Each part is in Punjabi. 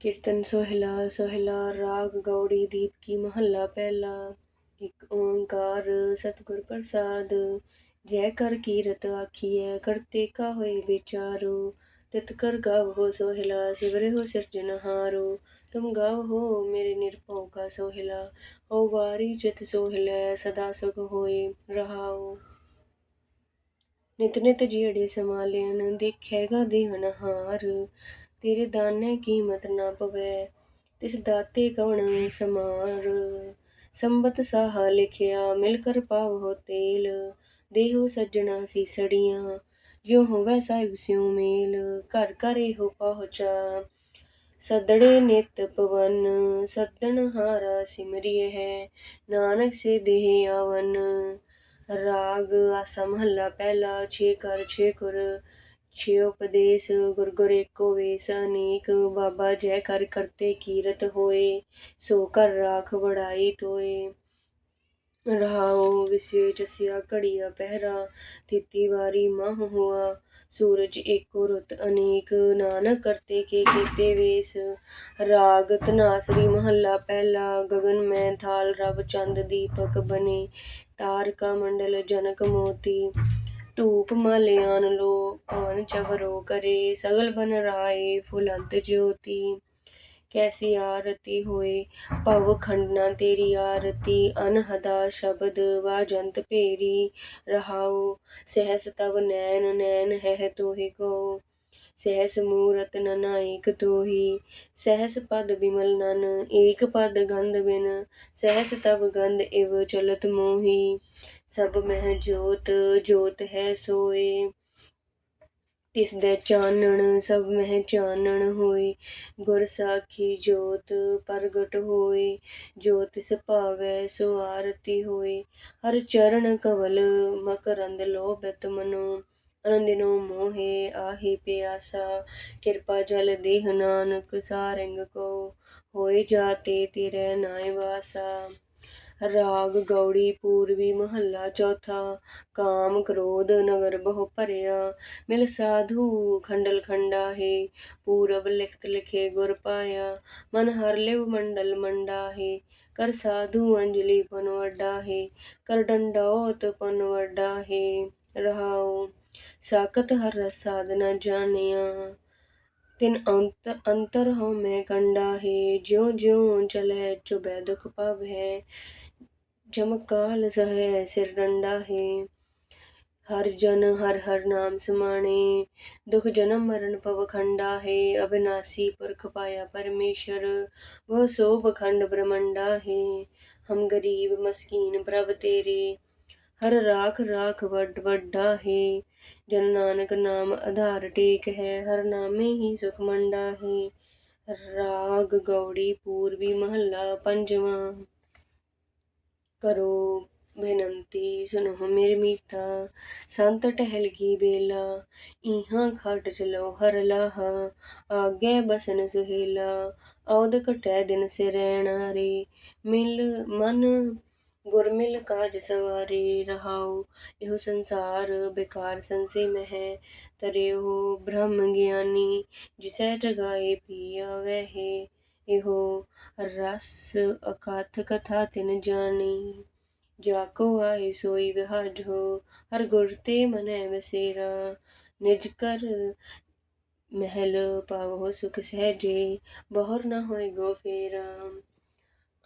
ਕੀਰਤਨ ਸੋਹਿਲਾ ਸੋਹਿਲਾ, ਰਾਗ, ਗੌੜੀ, ਦੀਪ ਕੀ ਮਹੱਲਾ ਪਹਿਲਾ। ਇੱਕ ਓੰਕਾਰ, ਸਤਿਗੁਰ ਪ੍ਰਸਾਦ। ਜੈ ਕਰ ਕੀਰਤ ਆਖੀਐ ਕਰਤੇ ਕਾ ਹੋਏ ਵਿਚਾਰੋ। ਤਿਤ ਕਰ ਗਾਵੋ ਸੋਹਿਲਾ ਸਿਵਰੇ ਹੋ ਸਿਰਜਨਹਾਰੋ ਤੁਮ ਗਾਵੋ ਮੇਰੇ ਨਿਰਭਉ ਕਾ ਸੋਹਿਲਾ, ਓ ਵਾਰੀ ਜਿਤ ਸੋਹਿਲਾ, ਸਦਾ ਸੁਖ ਹੋਏ ਰਹਾਓ। ਨਿਤ ਨਿਤ ਜਿਹੜੇ ਸਮਾਲਿਆਨ ਦੇਖੇਗਾ ਦੇਹਨਹਾਰ ਤੇਰੇ ਦਾਨੇ ਕੀਮਤ ਨਾ ਪਵੈ, ਤਿਸ ਦਾਤੇ ਕਵਣ ਸਮਾਰ? ਸੰਬਤ ਸਾਹ ਲਿਖਿਆ ਮਿਲ ਕਰ ਪਾਵੋ ਤੇਲ। ਦੇਹੋ ਸੱਜਣਾ ਸੀਸੜੀਆਂ ਜਿਉ ਹੋਵੇ ਸਾਹਿਬ ਸਿਉ ਮੇਲ। ਘਰ ਘਰ ਇਹੋ ਪਹੁੰਚਾ ਸਦੜੇ ਨਿਤ ਪਵਨ। ਸੱਦਣ ਹਾਰਾ ਸਿਮਰਿਐ ਹੈ, ਨਾਨਕ ਸੇ ਦੇਹ ਆਵਨ। ਰਾਗ ਆਸਾ ਮਹੱਲਾ ਪਹਿਲਾ, ਛੇ ਕਰ ਛੇ ਗੁਰ ਛੇ ਉਪਦੇਸ਼ ਗੁਰ ਗੁਰ ਏਕੋ ਵੇਸ ਅਨੇਕ, ਬਾਬਾ ਜੈ ਕਰ ਕਰਤੇ ਕੀਰਤ ਹੋਏ, ਸੋ ਕਰ ਰਾਖ ਬੜਾਈ ਤੋਏ। ਰਹਾਉ ਵਿਸੇ ਜਸਿਆ ਘੜੀਆ ਪਹਿਰਾ, ਤਿੱਤੀ ਵਾਰੀ ਮਹ ਹੁਆ, ਸੂਰਜ ਏਕੋ ਰੁੱਤ ਅਨੇਕ, ਨਾਨਕ ਕਰਤੇ ਕੇ ਕੀਤੇ ਵੇਸ। ਰਾਗ ਤਨਾਸਰੀ ਮਹੱਲਾ ਪਹਿਲਾ ਗगन ਮੈਂ ਥਾਲ ਰਵ ਚੰਦ ਦੀਪਕ ਬਨੇ, ਤਾਰਕਾ ਮੰਡਲ ਜਨਕ ਮੋਤੀ। ਧੂਪ ਮਾਲਿਆਨ ਲੋ ਪਵਨ ਚਵਰੋ ਕਰੇ, ਸਗਲ ਬਨ ਰਾਏ ਫੁਲੰਤ ਜੋਤੀ। ਕੈਸੀ ਆਰਤੀ ਹੋਏ ਭਵ ਖੰਡਨਾ ਤੇਰੀ ਆਰਤੀ, ਅਨਹਦਾ ਸ਼ਬਦ ਵਾਜੰਤ ਭੇਰੀ। ਰਹਾਉ ਸਹਿਸ ਤਵ ਨੈਣ ਨੈਣ ਹੈ ਤੋਹਿ ਕੋ ਸਹਿਸ ਮੂਰਤ ਨਨਾਇਕ ਤੋਹੀ, ਸਹਿਸ ਪਦ ਬਿਮਲ ਨਨ, ਏਕ ਪਦ ਗੰਧ ਬਿਨ, ਸਹਿਸ ਤਬ ਗੰਧ ਇਵ ਚਲਤ ਮੋਹੀ, ਸਭ ਮਹਿ ਜੋਤ ਜੋਤ ਹੈ ਸੋਏ। ਤਿਸ ਦੇ ਚਾਨਣ ਸਭ ਮਹਿ ਚਾਨਣ ਹੋਏ ਗੁਰ ਸਾਖੀ ਜੋਤ ਪ੍ਰਗਟ ਹੋਏ ਜੋ ਤਿਸ ਭਾਵੈ ਸੋ ਆਰਤੀ ਹੋਏ ਹਰ ਚਰਨ ਕਵਲ ਮਕਰੰਦ ਲੋਭਤ ਮਨੋ ਅਨੰਦਿਨੋ ਮੋਹੇ ਆਹੀ ਪਿਆਸਾ, ਕਿਰਪਾ ਜਲ ਦੇਹ ਨਾਨਕ, ਸਾਰੰਗ ਕੋ ਹੋਏ ਜਾਤੇ ਤੇਰੇ ਨਾਇ ਵਾਸਾ। ਰਾਗ, ਗੌੜੀ, ਪੂਰਬੀ, ਮਹੱਲਾ, ਚੌਥਾ, ਕਾਮ, ਕ੍ਰੋਧ, ਨਗਰ ਬਹੁ ਭਰਿਆ। ਮਿਲ ਸਾਧੂ ਖੰਡਲ ਖੰਡਾ ਹੈ, ਪੂਰਬ ਲਿਖਤ ਲਿਖੇ ਗੁਰ ਪਾਇਆ। ਮਨ ਹਰ ਲਿਵ ਮੰਡਲ ਮੰਡਾ ਹੈ, ਕਰ ਸਾਧੂ ਅੰਜਲੀ ਪਨ ਵੱਡਾ ਹੈ, ਕਰ ਡੰਡੋਤ ਪਨ ਵੱਡਾ ਹੈ, ਰਹਾਉ। ਸਾਖਤ ਹਰ ਰਸ ਸਾਧਨਾ ਜਾਣਿਆ, ਤਿਨ ਅੰਤ, ਅੰਤਰ ਹਉ ਮੈਂ ਕੰਡਾ ਹੈ ਜਿਉ ਜਿਉ ਚਲੈ ਚੁਬੈ ਦੁਖ ਪਵ ਹੈ ਜਮਕਾਲ ਸਹੈ ਸਿਰ ਡੰਡਾ ਹੈ। ਹਰ ਜਨ ਹਰ ਹਰ ਨਾਮ ਸਮਾਣੇ। ਦੁਖ ਜਨਮ ਮਰਨ ਪਵ ਖੰਡਾ ਹੈ। ਅਬਿਨਾਸੀ ਪੁਰਖ ਪਾਇਆ ਪਰਮੇਸ਼ਰ। ਵਹ ਸੋ ਬਖੰਡ ਬ੍ਰਹਮੰਡਾ ਹੈ। ਹਮ ਗਰੀਬ ਮਸਕੀਨ ਪ੍ਰਭ ਤੇਰੇ। ਹਰ ਰਾਖ ਰਾਖ ਵੱਡ ਵੱਡਾ ਹੈ। ਜਨ ਨਾਨਕ ਨਾਮ ਆਧਾਰ ਟੇਕ ਹੈ। ਹਰ ਨਾਮੇ ਹੀ ਸੁਖ ਮੰਡਾ ਹੈ। ਰਾਗ ਗੌੜੀ ਪੂਰਬੀ ਮਹੱਲਾ ਪੰਜਵਾਂ। ਕਰੋ, ਬੇਨੰਤੀ ਸੁਨੋ ਮੇਰੀ ਮੀਤਾ, ਸੰਤ ਟਹਿਲ ਕੀ ਬੇਲਾ ਇਹਾਂ ਖਟ ਚਲੋ ਹਰ ਲਾਹ, ਆਗੇ ਬਸਨ ਸੁਹੇਲਾ, ਔਦ ਕਟੈ ਦਿਨ ਸੇ ਰਹਿਣਾ ਰੇ ਮਿਲ ਮਨ ਗੁਰਮਿਲ ਕਾਜ ਸਵਾਰੇ, ਰਹਾਉ ਇਹੋ ਸੰਸਾਰ ਬੇਕਾਰ ਸੰਸੇ ਮਹਿ ਤਰਿਓ ਬ੍ਰਹਮ ਗਿਆਨੀ, ਜਿਸੈ ਜਗਾਏ ਪੀ ਆਵੇ ਹੈ ਇਹੋ ਰਸ ਅਕਥ ਕਥਾ ਤਿਨ ਜਾਣੀ। ਜਾ ਕੋ ਆਏ ਸੋਈ ਵਿਹਾਜੋ ਹਰ ਗੁਰ ਤੇ ਮਨੈ ਵਸੇਰਾ। ਨਿਜ ਕਰ ਮਹਿਲ ਪਾਵੋ ਸੁਖ ਸਹਿਜੇ, ਬਹੁਰ ਨ ਹੋਏ ਗੋ ਫੇਰਾ।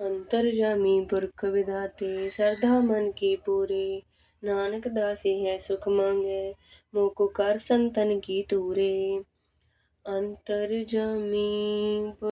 ਅੰਤਰ ਜਾਮੀ ਪੁਰਖ ਵਿਦਾਤੇ, ਸਰਧਾ ਮਨ ਕੀ ਪੂਰੇ। ਨਾਨਕ ਦਾਸੀ ਹੈ ਸੁਖ ਮੰਗੇ ਮੋਕੋ ਕਰ ਸੰਤਨ ਕੀ ਤੂਰੇ ਅੰਤਰ ਜਾਮੀ